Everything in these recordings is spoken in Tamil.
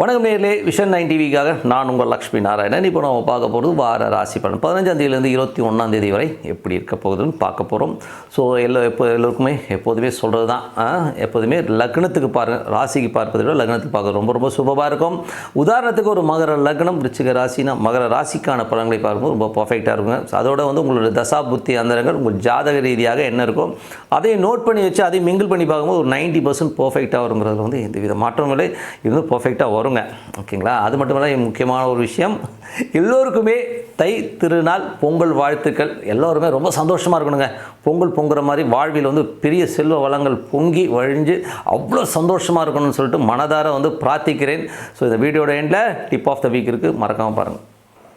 வணக்கம் நேர்களே விஷன் நைன் டிவிக்காக நான் உங்கள் லக்ஷ்மி நாராயணன். இப்போ நம்ம பார்க்க போகிறது வார ராசி பலன். பதினஞ்சாம் தேதியிலேருந்து இருபத்தி ஒன்றாம் தேதி வரை எப்படி இருக்க போகுதுன்னு பார்க்க போகிறோம் ஸோ எல்லா எப்போ எல்லோருக்குமே எப்போதுமே சொல்கிறது தான் எப்போதுமே லக்னத்துக்கு பாருங்கள் ராசிக்கு பார்ப்பதை விட லக்னத்துக்கு பார்க்க ரொம்ப ரொம்ப சுபமாக இருக்கும். உதாரணத்துக்கு ஒரு மகர லக்னம் விருச்சிக ராசினா மகர ராசிக்கான பலன்களை பார்க்கும்போது ரொம்ப பர்ஃபெக்டாக இருக்குங்க அதோட வந்து உங்களோட தசா புத்தி அந்தரங்கள் உங்கள் ஜாதக ரீதியாக என்ன இருக்கோ அதையும் நோட் பண்ணி வச்சு அதையும் மிங்கிள் பண்ணி பார்க்கும்போது ஒரு நைன்ட்டி பர்சன்ட் பர்ஃபெக்டாக வருங்கிறதுல வந்து எந்த வித மாற்றங்களே இது இருந்து பர்ஃபெக்டாக வருங்க. ஓகேங்களா? அது மட்டும் முக்கியமான ஒரு விஷயம். எல்லோருக்குமே தை திருநாள் பொங்கல் வாழ்த்துக்கள். எல்லோருமே ரொம்ப சந்தோஷமாக இருக்கணுங்க. பொங்கல் பொங்குற மாதிரி வாழ்வில் வந்து பெரிய செல்வ வளங்கள் பொங்கி வழிஞ்சு அவ்வளோ சந்தோஷமாக இருக்கணும்னு சொல்லிட்டு மனதார வந்து பிரார்த்திக்கிறேன். ஸோ இந்த வீடியோட எண்டில் டிப் ஆஃப் த வீக் இருக்குது மறக்காமல் பாருங்கள்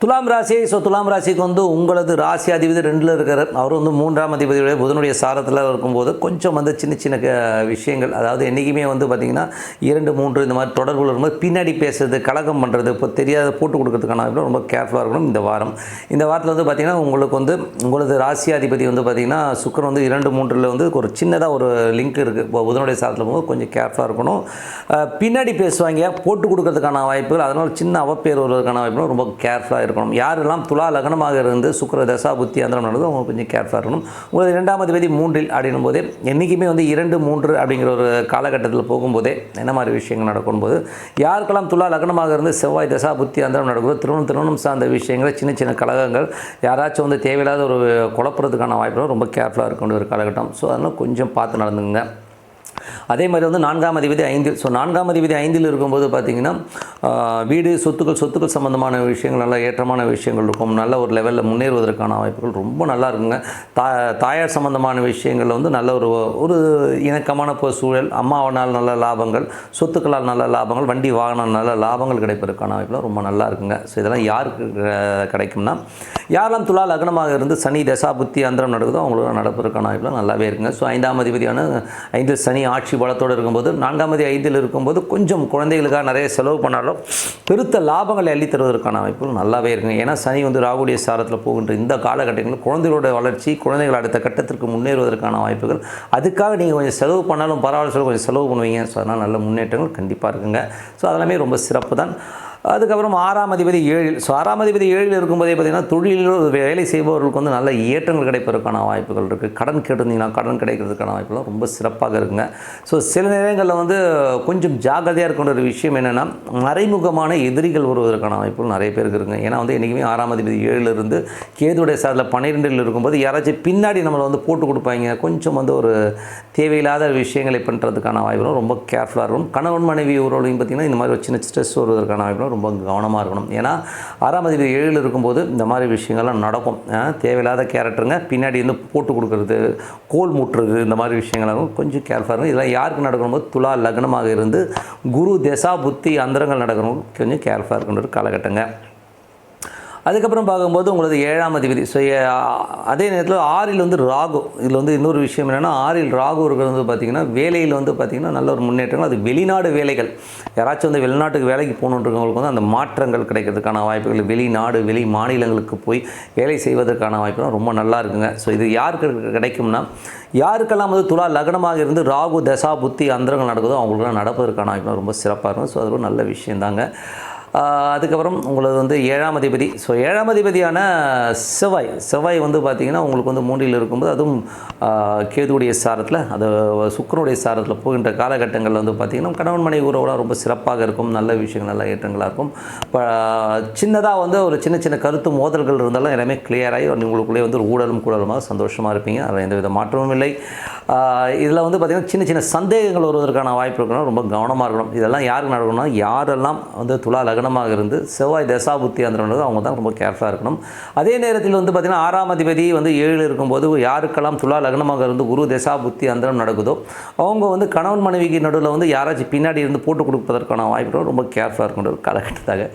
துலாம் ராசி ஸோ துலாம் ராசிக்கு வந்து உங்களது ராசி அதிபதி ரெண்டில் இருக்கிறார் அவர் வந்து மூன்றாம் அதிபதியுடைய புதனுடைய சாரத்தில் இருக்கும்போது கொஞ்சம் வந்து சின்ன சின்ன க- விஷயங்கள் அதாவது என்றைக்குமே வந்து பார்த்திங்கன்னா இரண்டு மூன்று இந்த மாதிரி தொடர்புகள் இருக்கும்போது பின்னாடி பேசுறது கலகம் பண்ணுறது இப்போ தெரியாத போட்டு கொடுக்கறதுக்கான வாய்ப்பு ரொம்ப கேர்ஃபுல்லாக இருக்கணும் இந்த வாரம். இந்த வாரத்தில் வந்து பார்த்திங்கன்னா உங்களுக்கு வந்து உங்களது ராசி அதிபதி வந்து பார்த்திங்கன்னா சுக்கரன் வந்து இரண்டு மூன்றில் வந்து ஒரு சின்னதாக ஒரு லிங்க் இருக்குது இப்போ புதனுடைய சாரத்தில் போகும்போது கொஞ்சம் கேர்ஃபுல்லாக இருக்கணும். பின்னாடி பேசுவாங்க போட்டு கொடுக்கறதுக்கான வாய்ப்புகள் அதனால் சின்ன அவப்பேர் வருவதற்கான வாய்ப்புகள் ரொம்ப கேர்ஃபுல்லாக இருக்கணும் யாரெல்லாம் துலா லக்னமாக இருந்து சுக்கிர தசா புத்தி அந்தரம் நடந்தது அவங்க கொஞ்சம் கேர்ஃபுல்லாக இருக்கணும். உங்களுக்கு இரண்டாம் அதிபதி மூன்றில் அப்படின்னும் போதே என்றைக்குமே வந்து இரண்டு மூன்று அப்படிங்கிற ஒரு காலகட்டத்தில் போகும்போதே என்ன மாதிரி விஷயங்கள் நடக்கும் போது யாருக்கெல்லாம் துலா லக்னமாக இருந்து செவ்வாய் தசா புத்தி அந்தரம் நடக்குதோ திருமணம் திருமணம் சார்ந்த விஷயங்கள் சின்ன சின்ன கழகங்கள் யாராச்சும் வந்து தேவையில்லாத ஒரு குழப்பறதுக்கான வாய்ப்புகள் ரொம்ப கேர்ஃபுல்லாக இருக்கணும் ஒரு காலகட்டம். ஸோ அதனால் கொஞ்சம் பார்த்து நடந்துங்க அதே மாதிரி வந்து நான்காம் அதிபதி ஐந்தில் ஸோ நான்காம் அதிபதி ஐந்தில் இருக்கும்போது பார்த்திங்கன்னா வீடு சொத்துக்கள் சொத்துக்கள் சம்மந்தமான விஷயங்கள் நல்ல ஏற்றமான விஷயங்கள் இருக்கும். நல்ல ஒரு லெவலில் முன்னேறுவதற்கான வாய்ப்புகள் ரொம்ப நல்லா இருக்குங்க. தா தாயார் சம்மந்தமான விஷயங்கள் வந்து நல்ல ஒரு ஒரு இணக்கமான சூழல் அம்மாவனால் நல்ல லாபங்கள் சொத்துக்களால் நல்ல லாபங்கள் வண்டி வாகனம் நல்ல லாபங்கள் கிடைப்பதற்கான வாய்ப்புகள் ரொம்ப நல்லா இருக்குங்க. ஸோ இதெல்லாம் யாருக்கு கிடைக்கும்னா யாரெல்லாம் துலா லக்னமாக இருந்து சனி தசா புத்தி அந்தரம் நடக்குதோ அவங்களுக்கு நடப்பதற்கான வாய்ப்புலாம் நல்லாவே இருக்குங்க. ஸோ ஐந்தாம் அதிபதியான ஐந்து சனி ஆட்சி பலத்தோடு இருக்கும்போது நான்காம் ஐந்தில் இருக்கும்போது கொஞ்சம் குழந்தைகளுக்காக நிறைய செலவு பண்ணாலும் பெருத்த லாபங்களை அள்ளித் தருவதற்கான வாய்ப்புகள் நல்லாவே இருக்குங்க. ஏன்னா சனி வந்து ராகுடைய சாரத்தில் போகின்ற இந்த காலகட்டங்களில் குழந்தைகளோட வளர்ச்சி குழந்தைகள் அடுத்த கட்டத்திற்கு முன்னேறுவதற்கான வாய்ப்புகள் அதுக்காக நீங்கள் கொஞ்சம் செலவு பண்ணாலும் பரவாயில்ல சொல்லி கொஞ்சம் செலவு பண்ணுவீங்க ஸோ அதனால் நல்ல முன்னேற்றங்கள் கண்டிப்பாக இருக்குங்க. ஸோ அதெல்லாமே ரொம்ப சிறப்பு தான் அதுக்கப்புறம் ஆறாம் அதிபதி ஏழில். ஸோ ஆறாம் அதிபதி ஏழில் இருக்கும்போதே பார்த்திங்கன்னா தொழிலில் வேலை செய்பவர்களுக்கு வந்து நல்ல ஏற்றங்கள் கிடைப்பதற்கான வாய்ப்புகள் இருக்குது கடன் கேட்டிருந்தீங்கன்னா கடன் கிடைக்கிறதுக்கான வாய்ப்புகள் ரொம்ப சிறப்பாக இருக்குங்க. ஸோ சில நேரங்களில் வந்து கொஞ்சம் ஜாக்கிரதையாக இருக்கின்ற ஒரு விஷயம் என்னென்னா மறைமுகமான எதிரிகள் வருவதற்கான வாய்ப்புகள் நிறைய பேருக்கு இருக்குங்க. ஏன்னா வந்து என்றைக்குமே ஆறாம் அதிபதி ஏழில் இருந்து கேதுடைய சாதில் பன்னிரெண்டில் இருக்கும்போது யாராச்சும் பின்னாடி நம்மளை வந்து போட்டு கொடுப்பாங்க. கொஞ்சம் வந்து ஒரு தேவையில்லாத விஷயங்களை பண்ணுறதுக்கான வாய்ப்புகளும் ரொம்ப கேர்ஃபுல்லாக இருக்கும். கணவன் மனைவி உறவுலையும் பார்த்திங்கன்னா இந்த மாதிரி ஒரு சின்ன ஸ்ட்ரெஸ் வருவதற்கான வாய்ப்புகளும் ரொம்ப கவனமாக இருக்கணும். ஏன்னா ஆறாம் அதிபதி ஏழில் இருக்கும்போது இந்த மாதிரி விஷயங்கள்லாம் நடக்கும். தேவையில்லாத கேரக்டருங்க. பின்னாடி வந்து போட்டு கொடுக்குறது கோல் மூட்டுறது இந்த மாதிரி விஷயங்கள்லாம் கொஞ்சம் கேர்ஃபாக இருக்கும் இதெல்லாம் யாருக்கு நடக்கணும்போது துலா லக்னமாக இருந்து குரு தசா புத்தி அந்தரங்கள் நடக்கணும். கொஞ்சம் கேர்ஃபாக இருக்கின்ற ஒரு காலகட்டங்க. அதுக்கப்புறம் பார்க்கும்போது உங்களது ஏழாம் அதிபதி. ஸோ அதே நேரத்தில் ஆறில் வந்து ராகு. இதில் வந்து இன்னொரு விஷயம் என்னென்னா ஆறில் ராகு இருக்கிறது வந்து பார்த்திங்கன்னா வேலையில் வந்து பார்த்திங்கன்னா நல்ல ஒரு முன்னேற்றங்கள். அது வெளிநாடு வேலைகள். யாராச்சும் வந்து வெளிநாட்டுக்கு வேலைக்கு போகணுன்றவங்களுக்கு வந்து அந்த மாற்றங்கள் கிடைக்கிறதுக்கான வாய்ப்புகள் வெளிநாடு வெளி மாநிலங்களுக்கு போய் வேலை செய்வதற்கான வாய்ப்புகள் ரொம்ப நல்லா இருக்குங்க. ஸோ இது யாருக்கு கிடைக்கும்னா யாருக்கெல்லாம் வந்து துலா லக்னமாக இருந்து ராகு தசா புத்தி அந்தரங்கள் நடக்குதோ அவங்களுக்குலாம் நடப்பதற்கான வாய்ப்புகள் ரொம்ப சிறப்பாக இருக்கும். ஸோ அது ஒரு நல்ல விஷயந்தாங்க. அதுக்கப்புறம் உங்களது வந்து ஏழாம் அதிபதி. ஸோ ஏழாம் அதிபதியான செவ்வாய். செவ்வாய் வந்து பார்த்திங்கன்னா உங்களுக்கு வந்து மூன்றில் இருக்கும்போது அதுவும் கேதுடைய சாரத்தில் அது சுக்கரனுடைய சாரத்தில் போகின்ற காலகட்டங்களில் வந்து பார்த்திங்கன்னா கணவன் மனைவி உறவுலாம் ரொம்ப சிறப்பாக இருக்கும். நல்ல விஷயங்கள் நல்ல ஏற்றங்களாக இருக்கும். இப்போ சின்னதாக வந்து ஒரு சின்ன சின்ன கருத்து மோதல்கள் இருந்தாலும் எல்லாமே கிளியராகி உங்களுக்குள்ளே வந்து ஒரு ஊடலும் கூடலுமாக சந்தோஷமாக இருப்பீங்க. அதில் எந்த வித மாற்றமும் இல்லை. இதில் வந்து பார்த்திங்கன்னா சின்ன சின்ன சந்தேகங்கள் வருவதற்கான வாய்ப்பு இருக்கணும். ரொம்ப கவனமாக இருக்கணும். இதெல்லாம் யாருக்கு நடக்கணும்னா யாரெல்லாம் வந்து துலா லக்னமாக இருந்து செவ்வாய் தசாபுத்தி அந்தவங்களுக்கு அவங்க தான் ரொம்ப கேர்ஃபுல்லாக இருக்கணும். அதே நேரத்தில் வந்து பார்த்திங்கன்னா ஆறாம் அதிபதி வந்து ஏழு இருக்கும்போது யாருக்கெல்லாம் துலா லக்னமாக இருந்து குரு தசாபுத்தி அந்தரம் நடக்குதோ அவங்க வந்து கணவன் மனைவிக்கு நடுவில் வந்து யாராச்சும் பின்னாடி இருந்து போட்டு கொடுப்பதற்கான வாய்ப்புகள் ரொம்ப கேர்ஃபுல்லாக இருக்கின்ற ஒரு காலகட்டத்தாக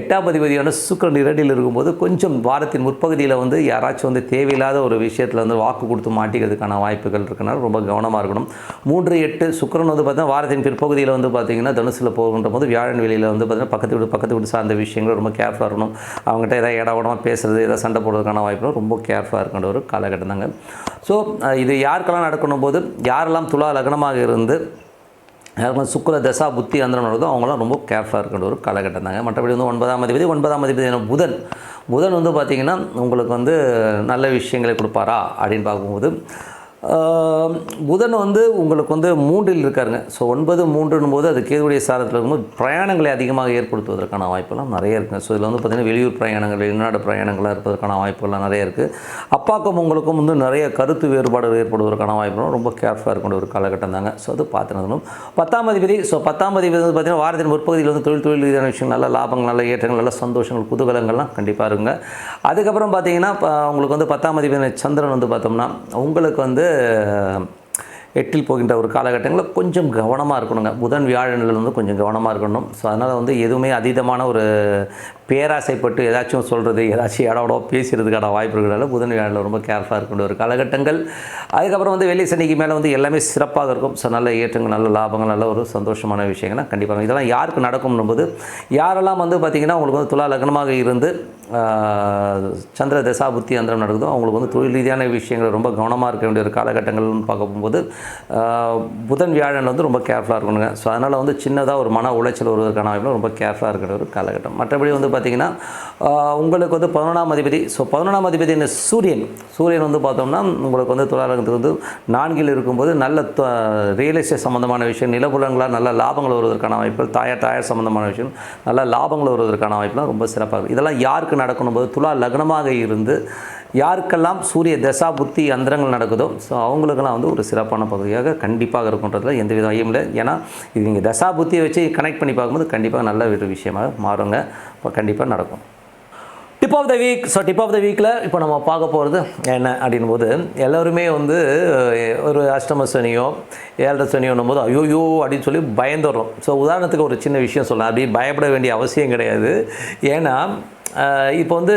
எட்டாம் அதிபதியான சுக்கரன் இரண்டில் இருக்கும்போது கொஞ்சம் வாரத்தின் முற்பகுதியில் வந்து யாராச்சும் வந்து தேவையில்லாத ஒரு விஷயத்தில் வந்து வாக்கு கொடுத்து மாட்டிக்கிறதுக்கான வாய்ப்புகள் இருக்கனால ரொம்ப கவனமாக இருக்கணும். மூன்று எட்டு சுக்கரன் வந்து பார்த்தீங்கன்னா வாரத்தின் பிற்பகுதியில் வந்து பார்த்தீங்கன்னா தனுசில் போகின்ற போது வியாழன் வெளியில் வந்து பார்த்தீங்கன்னா பக்கத்து வீடு பக்கத்து வீட்டு சார்ந்த விஷயங்கள் ரொம்ப கேர்ஃபுல்லாக இருக்கணும். அவங்ககிட்ட ஏதாவது இடவடமாக பேசுறது ஏதாவது சண்டை போடுறதுக்கான வாய்ப்புகள் ரொம்ப கேர்ஃபுல்லாக இருக்கின்ற ஒரு காலகட்டம் தாங்க. ஸோ இது யாருக்கெல்லாம் நடக்கணும் போது யாரெல்லாம் துலா லக்னமாக இருந்து யாருக்கும் சுக்கர தசா புத்தி அந்தரம் நடக்குதோ அவங்களாம் ரொம்ப கேர்ஃபுல்லாக இருக்கின்ற ஒரு காலகட்டம் தாங்க. மற்றபடி வந்து ஒன்பதாம் அதிபதி ஒன்பதாம் அதிபதி என்ன புதன். புதன் வந்து பார்த்திங்கன்னா உங்களுக்கு வந்து நல்ல விஷயங்களை கொடுப்பாரா அப்படின்னு பார்க்கும்போது புதன் வந்து உங்களுக்கு வந்து மூன்றில் இருக்காருங்க. ஸோ ஒன்பது மூன்றுன்னும் போது அது கேதுடைய சாரத்தில் இருக்கும்போது பிரயாணங்களை அதிகமாக ஏற்படுத்துவதற்கான வாய்ப்பெல்லாம் நிறைய இருக்குங்க. ஸோ இதில் வந்து பார்த்திங்கன்னா வெளியூர் பிரயாணங்கள் வெளிநாடு பிரயாணங்களாக இருப்பதற்கான வாய்ப்புகள்லாம் நிறைய இருக்குது அப்பாக்கும் உங்களுக்கும் வந்து நிறைய கருத்து வேறுபாடுகள் ஏற்படுவதற்கான வாய்ப்புகளும் ரொம்ப கேர்ஃபுல்லாக இருக்கின்ற ஒரு காலகட்டம் தாங்க ஸோ அது பார்த்துனதும் பத்தாம் அதிபதி ஸோ பத்தாம் அதிபதி வந்து பார்த்திங்கன்னா வாரத்தின் முற்பகுதியில் வந்து தொழில் தொழில் ரீதியான விஷயங்கள் நல்ல லாபங்கள் நல்ல ஏற்றங்கள் நல்ல சந்தோஷங்கள் குதூகலங்கள்லாம் கண்டிப்பாக இருக்குங்க. அதுக்கப்புறம் பார்த்தீங்கன்னா இப்போ உங்களுக்கு வந்து பத்தாம் அதிபதி சந்திரன் வந்து பார்த்தோம்னா உங்களுக்கு வந்து எட்டில் போகின்ற ஒரு காலகட்டங்களில் கொஞ்சம் கவனமாக இருக்கணுங்க. புதன் வியாழனில் வந்து கொஞ்சம் கவனமாக இருக்கணும். ஸோ அதனால் வந்து எதுவுமே அதீதமான ஒரு பேராசைப்பட்டு ஏதாச்சும் சொல்கிறது ஏதாச்சும் இடோட பேசுகிறதுக்கான வாய்ப்பு இருக்கிறதால புதன் வியாழனில் ரொம்ப கேர்ஃபுல்லாக இருக்கின்ற ஒரு காலகட்டங்கள். அதுக்கப்புறம் வந்து வெள்ளி சனிக்கு மேலே வந்து எல்லாமே சிறப்பாக இருக்கும். ஸோ நல்ல ஏற்றங்கள் நல்ல லாபங்கள் நல்ல ஒரு சந்தோஷமான விஷயங்கள்லாம் கண்டிப்பாக. இதெல்லாம் யாருக்கு நடக்கும்னும் போது யாரெல்லாம் வந்து பார்த்திங்கன்னா உங்களுக்கு வந்து துலா லக்னமாக இருந்து சந்திர தசாபுத்தி அந்தரம் நடக்குதோ அவங்களுக்கு வந்து தொழில் ரீதியான விஷயங்கள் ரொம்ப கவனமாக இருக்க வேண்டிய ஒரு காலகட்டங்கள்னு பார்க்க போகும்போது புதன் வியாழன் வந்து ரொம்ப கேர்ஃபுல்லாக இருக்கணுங்க. ஸோ அதனால் வந்து சின்னதாக ஒரு மன உளைச்சல் வருவதற்கான வாய்ப்பு ரொம்ப கேர்ஃபுல்லாக இருக்கிற ஒரு காலகட்டம். மற்றபடி வந்து பார்த்திங்கன்னா உங்களுக்கு வந்து பதினொன்றாம் அதிபதி. ஸோ பதினொன்றாம் அதிபதி என்ன சூரியன் சூரியன் வந்து பார்த்தோம்னா உங்களுக்கு வந்து துளாரகத்துக்கு வந்து நான்கில் இருக்கும்போது நல்ல ரியல் எஸ்டேட் சம்மந்தமான விஷயம் நிலபுலங்களால் நல்ல லாபங்கள் வருவதற்கான வாய்ப்புகள் தாயார் தாயார் சம்மந்தமான விஷயம் நல்ல லாபங்கள் வருவதற்கான வாய்ப்புலாம் ரொம்ப சிறப்பாக இருக்குது இதெல்லாம் யாருக்கு நடக்கணும். போது துலா லக்னமாக இருந்து யாருக்கெல்லாம் சூரிய தசா புத்தி அந்தரங்கள் நடக்குதோ ஸோ அவங்களுக்கெல்லாம் வந்து ஒரு சிறப்பான பகுதியாக கண்டிப்பாக இருக்குன்றதுல எந்த வித ஐயம் இல்லை. ஏன்னா இது நீங்கள் தசா புத்தியை வச்சு கனெக்ட் பண்ணி பார்க்கும்போது கண்டிப்பாக நல்ல ஒரு விஷயமாக மாறுங்க. கண்டிப்பாக நடக்கும். Tip of the week so tip of the வீக்கில் இப்போ நம்ம பார்க்க போகிறது என்ன அப்படின் போது எல்லோருமே வந்து ஒரு அஷ்டம சனியோ ஏழரை சனியோன்னும் போது ஐயோயோ அப்படின்னு சொல்லி பயந்துடுறோம். ஸோ உதாரணத்துக்கு ஒரு சின்ன விஷயம் சொல்லலாம். அப்படி பயப்பட வேண்டிய அவசியம் கிடையாது. ஏன்னா இப்போ வந்து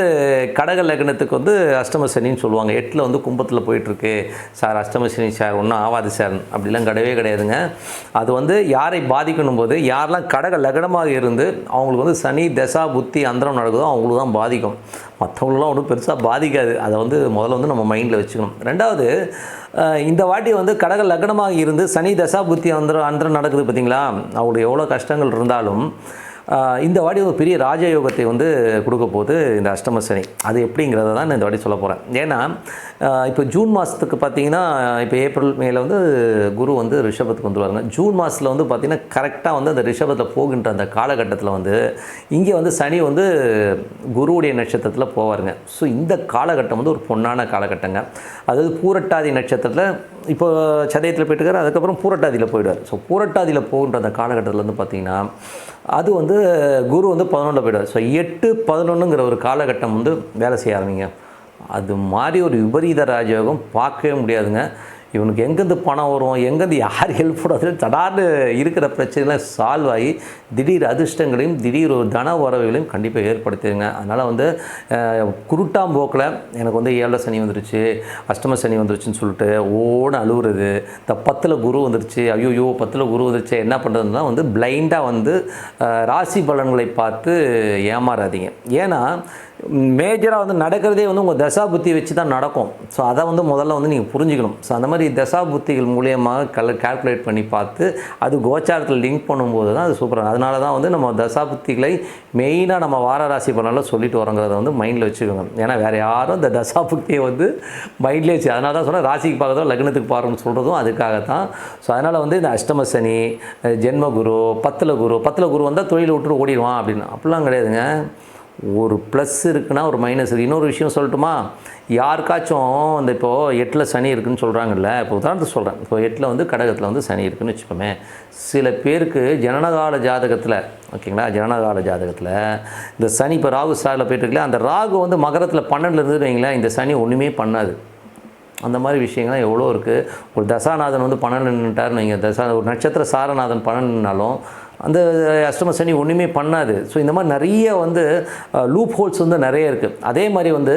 கடக லக்னத்துக்கு வந்து அஷ்டம சனின்னு சொல்லுவாங்க. எட்டில் வந்து கும்பத்தில் போயிட்டுருக்கு. சார் அஷ்டம சனி சார் ஒன்றும் ஆவாது சார். அப்படிலாம் கிடையவே கிடையாதுங்க. அது வந்து யாரை பாதிக்கணும் போது யாரெல்லாம் கடக லக்னமாக இருந்து அவங்களுக்கு வந்து சனி தசா புத்தி அந்தரம் நடக்குதோ அவங்களுக்கு தான் பாதிக்கும். மற்றவங்களுக்குலாம் ஒன்றும் பெருசாக பாதிக்காது. அதை வந்து முதல்ல வந்து நம்ம மைண்டில் வச்சுக்கணும். ரெண்டாவது இந்த வாட்டி வந்து கடக லக்னமாக இருந்து சனி தசா புத்தி அந்தரம் அந்தரம் நடக்குது பார்த்தீங்களா? அவங்களுக்கு எவ்வளோ கஷ்டங்கள் இருந்தாலும் இந்த வாடி ஒரு பெரிய ராஜயோகத்தை வந்து கொடுக்க போது இந்த அஷ்டம சனி. அது எப்படிங்கிறத தான் நான் இந்த வாட்டி சொல்ல போகிறேன் ஏன்னா இப்போ ஜூன் மாதத்துக்கு பார்த்தீங்கன்னா இப்போ ஏப்ரல் மேல வந்து குரு வந்து ரிஷபத்துக்கு வந்துருவாங்க ஜூன் மாதத்தில் வந்து பார்த்திங்கன்னா கரெக்டாக வந்து அந்த ரிஷபத்தில் போகின்ற அந்த காலகட்டத்தில் வந்து இங்கே வந்து சனி வந்து குருவுடைய நட்சத்திரத்தில் போவாருங்க. ஸோ இந்த காலகட்டம் வந்து ஒரு பொன்னான காலகட்டங்க. அதாவது பூரட்டாதி நட்சத்திரத்தில் இப்போ சதயத்தில் போயிட்டுக்கார் அதுக்கப்புறம் பூரட்டாதியில் போயிடுவார். ஸோ பூரட்டாதியில் போகின்ற அந்த காலகட்டத்தில் வந்து பார்த்திங்கன்னா அது வந்து குரு வந்து பதினொன்றில் போயிடுவார். ஸோ எட்டு பதினொன்றுங்கிற ஒரு காலகட்டம் வந்து வேலை செய்ய ஆரம்பிங்க. அது மாதிரி ஒரு விபரீத ராஜயோகம் பார்க்கவே முடியாதுங்க. இவனுக்கு எங்கேருந்து பணம் வரும் எங்கேருந்து யார் ஹெல்ப் பண்ணுறது தடார்னு இருக்கிற பிரச்சனைலாம் சால்வ் ஆகி திடீர் அதிர்ஷ்டங்களையும் திடீர் ஒரு தன உறவுகளையும் கண்டிப்பாக ஏற்படுத்திடுங்க அதனால் வந்து குருட்டாம் குருட்டாம்போக்கில் எனக்கு வந்து ஏழரை சனி வந்துருச்சு அஷ்டம சனி வந்துருச்சுன்னு சொல்லிட்டு ஓட அழுகுறது இந்த பத்தில் குரு வந்துருச்சு ஐயோ பத்தில் குரு வந்துருச்சு என்ன பண்ணுறதுனா வந்து பிளைண்டாக வந்து ராசி பலன்களை பார்த்து ஏமாறாதீங்க. ஏன்னா மேஜராக வந்து நடக்கிறதே வந்து உங்கள் தசா புத்தி வச்சு தான் நடக்கும். ஸோ அதை வந்து முதல்ல வந்து நீங்கள் புரிஞ்சுக்கணும். ஸோ அந்த மாதிரி தசா புத்திகள் மூலியமாக கல் கால்குலேட் பண்ணி பார்த்து அது கோச்சாரத்தில் லிங்க் பண்ணும்போது தான் அது சூப்பராக அதனால தான் வந்து நம்ம தசா புத்திகளை மெயினாக நம்ம வார ராசி பலனில் சொல்லிட்டு வரோங்கிறத வந்து மைண்டில் வச்சுக்கோங்க. ஏன்னா வேறு யாரும் இந்த தசா புத்தியை வந்து மைண்ட்லேயே வச்சு அதனால தான் சொன்னால் ராசிக்கு பார்க்குறதும் லக்னத்துக்கு பாருன்னு சொல்கிறதும் அதுக்காக தான் ஸோ அதனால் வந்து இந்த அஷ்டம சனி ஜென்ம குரு பத்தில் குரு பத்தில் குரு வந்தால் தொழிலை விட்டுட்டு ஓடிடுவான் அப்படின்னு. அப்படிலாம் கிடையாதுங்க. ஒரு ப்ளஸ் இருக்குன்னா ஒரு மைனஸ் இருக்குது இன்னொரு விஷயம் சொல்லட்டுமா? யாருக்காச்சும் இந்த இப்போது எட்டில் சனி இருக்குதுன்னு சொல்கிறாங்கல்ல இப்போ உதாரணத்துக்கு சொல்கிறேன் இப்போ எட்டில் வந்து கடகத்தில் வந்து சனி இருக்குதுன்னு வச்சுக்கோமே. சில பேருக்கு ஜனனகால ஜாதகத்தில் ஓகேங்களா? ஜனனகால ஜாதகத்தில் இந்த சனி இப்போ ராகு சாரில் போயிட்டு அந்த ராகு வந்து மகரத்தில் பன்னெண்டில் இருந்து வைங்களேன் இந்த சனி ஒன்றுமே பண்ணாது. அந்த மாதிரி விஷயங்கள்லாம் எவ்வளோ இருக்குது ஒரு தசாநாதன் வந்து பன்னெண்டு நின்றுட்டார் வைங்க. தசா ஒரு நட்சத்திர சாரநாதன் பன்னெண்டுனாலும் அந்த அஷ்டம சனி ஒன்றுமே பண்ணாது. ஸோ இந்த மாதிரி நிறைய வந்து லூப் ஹோல்ஸ் வந்து நிறைய இருக்குது அதே மாதிரி வந்து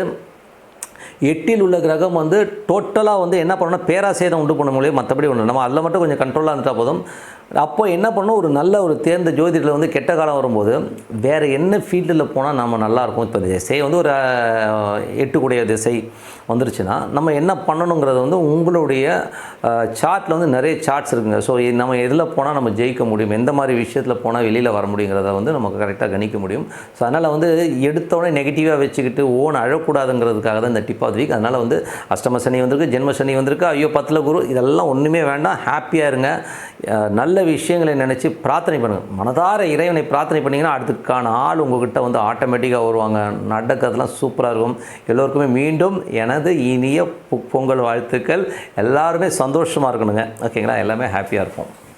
எட்டில் உள்ள கிரகம் வந்து டோட்டலாக வந்து என்ன பண்ணணும்னா பேராசேதம் உண்டு பண்ண முடியும். மற்றபடி ஒன்று நம்ம அதில் மட்டும் கொஞ்சம் கண்ட்ரோலாக இருந்துட்டால் போதும். அப்போ என்ன பண்ணணும் ஒரு நல்ல ஒரு தேர்ந்த ஜோதிடத்தில் வந்து கெட்ட காலம் வரும்போது வேறு என்ன ஃபீல்டில் போனால் நம்ம நல்லாயிருக்கும் இப்போ திசை வந்து ஒரு எட்டுக்குடைய திசை வந்துருச்சுன்னா நம்ம என்ன பண்ணணுங்கிறது வந்து உங்களுடைய சார்ட்டில் வந்து நிறைய சார்ட்ஸ் இருக்குங்க. ஸோ நம்ம எதில் போனால் நம்ம ஜெயிக்க முடியும்? எந்த மாதிரி விஷயத்தில் போனால் வெளியில் வர முடியுங்கிறத வந்து நமக்கு கரெக்டாக கணிக்க முடியும். ஸோ அதனால் வந்து எடுத்தோடனே நெகட்டிவாக வச்சுக்கிட்டு ஓன் அழக்கூடாதுங்கிறதுக்காக தான் இந்த டிப் ஆஃப் வீக் அதனால் வந்து அஷ்டம சனி வந்திருக்கு ஜென்ம சனி வந்திருக்கு ஐயோ பத்தில் குரு இதெல்லாம் ஒன்றுமே வேண்டாம். ஹாப்பியாக இருங்க. நல்ல நல்ல விஷயங்களை நினச்சி பிரார்த்தனை பண்ணுங்கள் மனதார இறைவனை பிரார்த்தனை பண்ணிங்கன்னா அதுக்கான ஆள் உங்கள்கிட்ட வந்து ஆட்டோமேட்டிக்காக வருவாங்க. நடக்கிறதுலாம் சூப்பராக இருக்கும். எல்லோருக்குமே மீண்டும் எனது இனிய பொ- பொங்கல் வாழ்த்துக்கள். எல்லாருமே சந்தோஷமாக இருக்கணுங்க. ஓகேங்களா? எல்லாமே ஹாப்பியாக இருப்போம்.